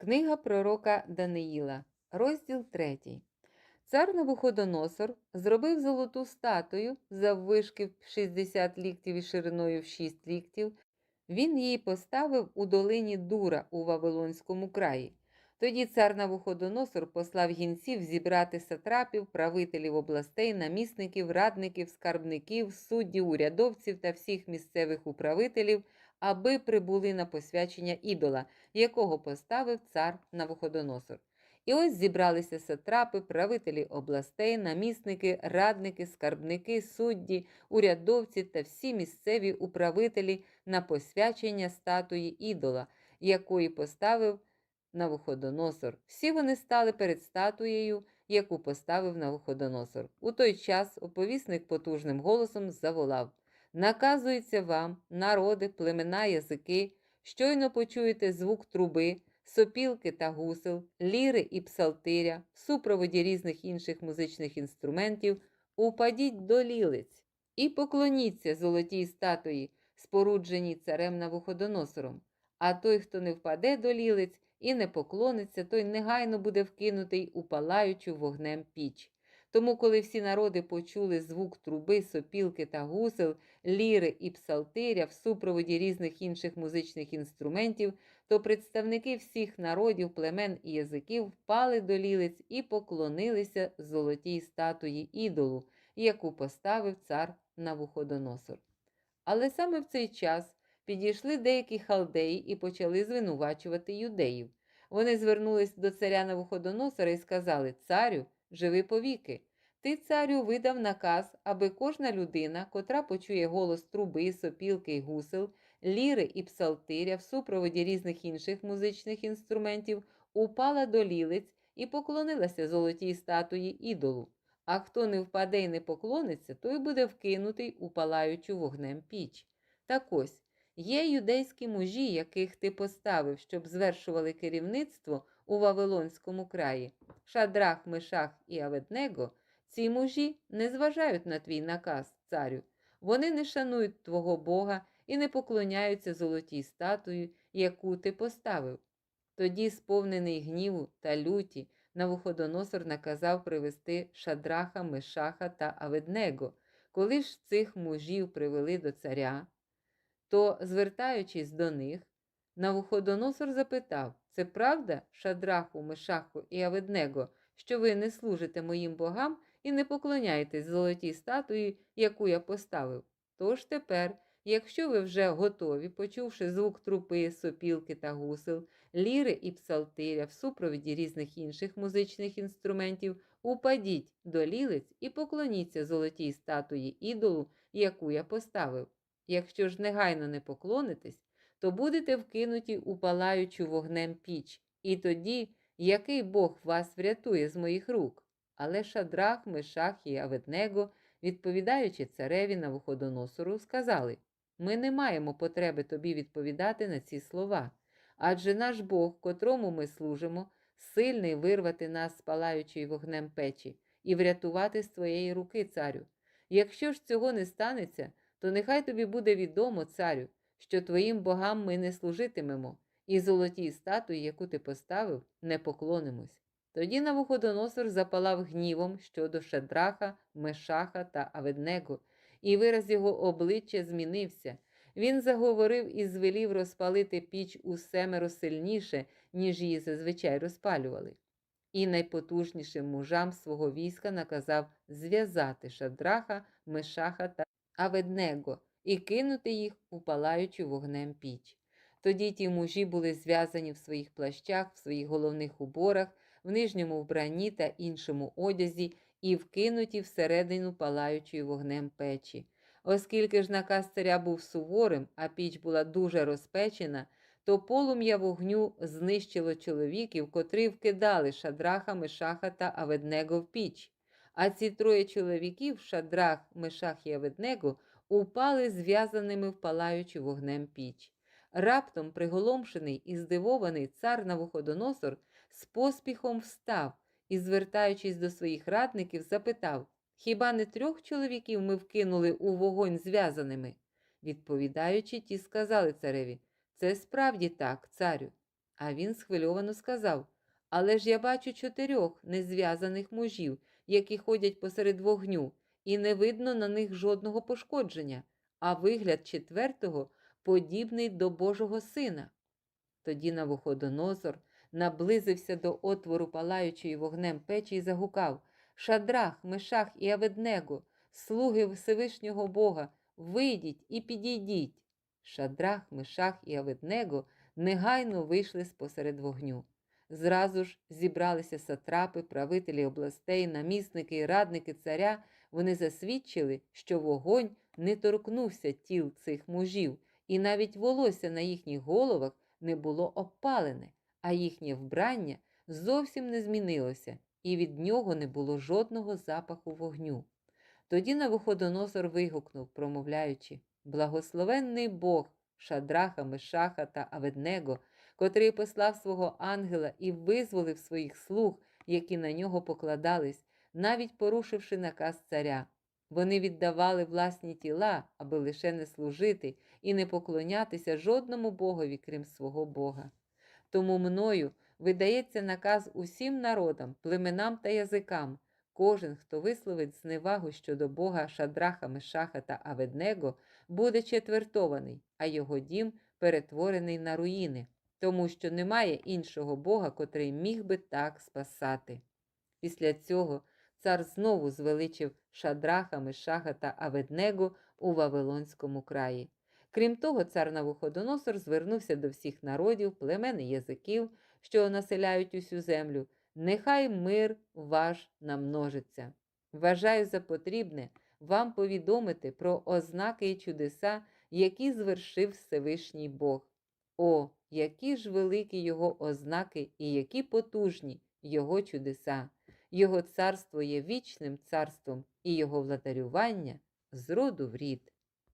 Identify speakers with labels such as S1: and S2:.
S1: Книга пророка Даниїла, розділ 3. Цар Навуходоносор зробив золоту статую заввишки в 60 ліктів і шириною в 6 ліктів. Він її поставив у долині Дура у Вавилонському краї. Тоді цар Навуходоносор послав гінців зібрати сатрапів, правителів областей, намісників, радників, скарбників, суддів, урядовців та всіх місцевих управителів, аби прибули на посвячення ідола, якого поставив цар Навуходоносор. І ось зібралися сатрапи, правителі областей, намісники, радники, скарбники, судді, урядовці та всі місцеві управителі на посвячення статуї ідола, якої поставив Навуходоносор. Всі вони стали перед статуєю, яку поставив Навуходоносор. У той час оповісник потужним голосом заволав: Наказується вам, народи, племена, язики, щойно почуєте звук труби, сопілки та гусел, ліри і псалтиря, в супроводі різних інших музичних інструментів, упадіть до лілиць і поклоніться золотій статуї, спорудженій царем Навуходоносором. А той, хто не впаде до лілиць і не поклониться, той негайно буде вкинутий у палаючу вогнем піч. Тому, коли всі народи почули звук труби, сопілки та гусел, ліри і псалтиря в супроводі різних інших музичних інструментів, то представники всіх народів, племен і язиків впали до лілиць і поклонилися золотій статуї ідолу, яку поставив цар Навуходоносор. Але саме в цей час підійшли деякі халдеї і почали звинувачувати юдеїв. Вони звернулись до царя Навуходоносора і сказали: Царю, живи повіки. Ти, царю, видав наказ, аби кожна людина, котра почує голос труби, сопілки й гусел, ліри і псалтиря в супроводі різних інших музичних інструментів, упала до лілиць і поклонилася золотій статуї ідолу. А хто не впаде й не поклониться, той буде вкинутий у палаючу вогнем піч. Так ось, є юдейські мужі, яких ти поставив, щоб звершували керівництво у Вавилонському краї. Шадрах, Мешах і Аведнего, ці мужі не зважають на твій наказ, царю. Вони не шанують твого Бога і не поклоняються золотій статуї, яку ти поставив. Тоді, сповнений гніву та люті, Навуходоносор наказав привести Шадраха, Мешаха та Аведнего. Коли ж цих мужів привели до царя, то, звертаючись до них, Навуходоносор запитав: Це правда, Шадраху, Мешаху і Аведнего, що ви не служите моїм богам і не поклоняєтесь золотій статуї, яку я поставив? Тож тепер, якщо ви вже готові, почувши звук трупи, сопілки та гусел, ліри і псалтиря в супровіді різних інших музичних інструментів, упадіть до лілиць і поклоніться золотій статуї ідолу, яку я поставив. Якщо ж негайно не поклонитесь, то будете вкинуті у палаючу вогнем піч, і тоді який Бог вас врятує з моїх рук? Але Шадрах, Мешах і Аведнего, відповідаючи цареві Навуходоносору, сказали: Ми не маємо потреби тобі відповідати на ці слова, адже наш Бог, котрому ми служимо, сильний вирвати нас з палаючої вогнем печі і врятувати з твоєї руки, царю. Якщо ж цього не станеться, то нехай тобі буде відомо, царю, що твоїм богам ми не служитимемо, і золотій статуї, яку ти поставив, не поклонимось. Тоді Навуходоносор запалав гнівом щодо Шадраха, Мешаха та Аведнего, і вираз його обличчя змінився. Він заговорив і звелів розпалити піч у семеро сильніше, ніж її зазвичай розпалювали. І найпотужнішим мужам свого війська наказав зв'язати Шадраха, Мешаха та Аведнего і кинути їх у палаючу вогнем піч. Тоді ті мужі були зв'язані в своїх плащах, в своїх головних уборах, в нижньому вбранні та іншому одязі і вкинуті всередину палаючої вогнем печі. Оскільки ж наказ царя був суворим, а піч була дуже розпечена, то полум'я вогню знищило чоловіків, котрі вкидали шадраха, Мешаха та Аведнего в піч. А ці троє чоловіків, шадрах, Мешах і Аведнего, упали зв'язаними в палаючу вогнем піч. Раптом, приголомшений і здивований цар Навуходоносор з поспіхом встав і, звертаючись до своїх радників, запитав Хіба не трьох чоловіків ми вкинули у вогонь зв'язаними? Відповідаючи, ті сказали цареві Це справді так, царю. А він схвильовано сказав: Але ж я бачу чотирьох незв'язаних мужів, які ходять посеред вогню, і не видно на них жодного пошкодження, а вигляд четвертого подібний до Божого сина. Тоді Навуходоносор наблизився до отвору палаючої вогнем печі і загукав Шадрах, Мешах і Аведнего, слуги Всевишнього Бога, вийдіть і підійдіть. Шадрах, Мешах і Аведнего негайно вийшли спосеред вогню. Зразу ж зібралися сатрапи, правителі областей, намісники і радники царя. Вони засвідчили, що вогонь не торкнувся тіл цих мужів, і навіть волосся на їхніх головах не було опалене, а їхнє вбрання зовсім не змінилося, і від нього не було жодного запаху вогню. Тоді Навуходоносор вигукнув, промовляючи: Благословенний Бог, Шадраха, Мешаха та Аведнего, котрий послав свого ангела і визволив своїх слуг, які на нього покладались, навіть порушивши наказ царя. Вони віддавали власні тіла, аби лише не служити і не поклонятися жодному богові, крім свого Бога. Тому мною видається наказ усім народам, племенам та язикам. Кожен, хто висловить зневагу щодо Бога Шадраха, Мешаха та Аведнего, буде четвертований, а його дім перетворений на руїни, тому що немає іншого Бога, котрий міг би так спасати. Після цього цар знову звеличив Шадраха, Мешаха та Аведнего у Вавилонському краї. Крім того, цар Навуходоносор звернувся до всіх народів, племен і язиків, що населяють усю землю. Нехай мир ваш намножиться. Вважаю за потрібне вам повідомити про ознаки і чудеса, які звершив Всевишній Бог. О, які ж великі його ознаки і які потужні його чудеса! Його царство є вічним царством, і його владарювання з роду в рід.